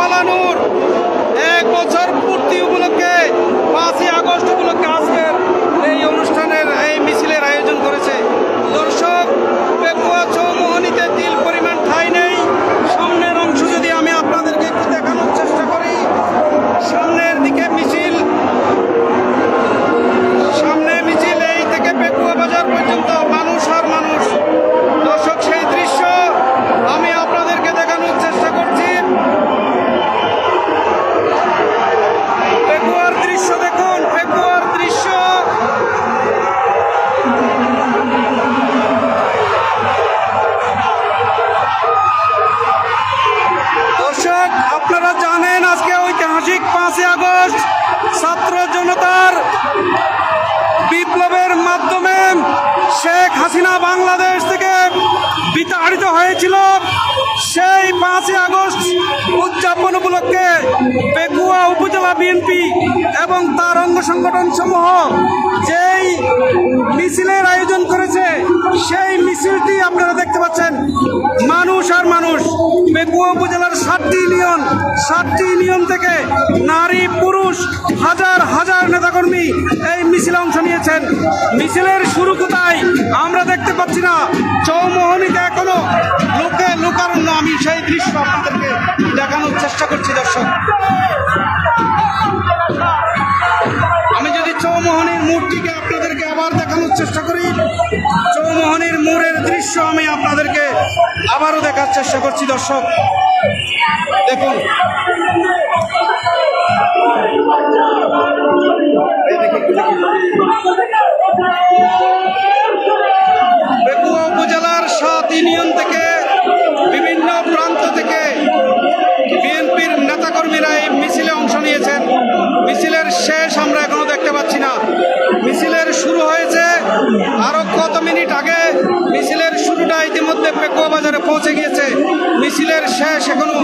পালানোর এক বছর পূর্তি আপনারা জানেন আজকে ঐতিহাসিক পাঁচই আগস্ট ছাত্র জনতার বিপ্লবের মাধ্যমে শেখ হাসিনা বাংলাদেশ থেকে বিতাড়িত হয়েছিল। সেই পাঁচই আগস্ট উদযাপন উপলক্ষে পেকুয়া উপজেলা বিএনপি এবং তার অঙ্গ সংগঠন সমূহ যেই মিছিলের পেকুয়া উপজেলার সাতটি ইউনিয়ন সাতটি ইউনিয়ন থেকে নারী, পুরুষ, হাজার হাজার নেতাকর্মী এই মিছিলে অংশ নিয়েছেন। মিছিলের শুরু কোথায় আমরা দেখতে পাচ্ছি না, চৌমোহনীতে এখনও লোকে লোকারণ্য। আমি সেই দৃশ্য আপনাদেরকে দেখানোর চেষ্টা করছি, দর্শক। আমি যদি চৌমোহনীর মূর্তিকে আপনাদেরকে আবার দেখানোর চেষ্টা করি চৌমোহনীর মোড়ের দৃশ্য আমি আপনাদেরকে আবারও দেখার চেষ্টা করছি দর্শক। দেখুন। পেকুয়া বাজারে পৌঁছে গিয়েছে। মিছিলের শেষ এখনও।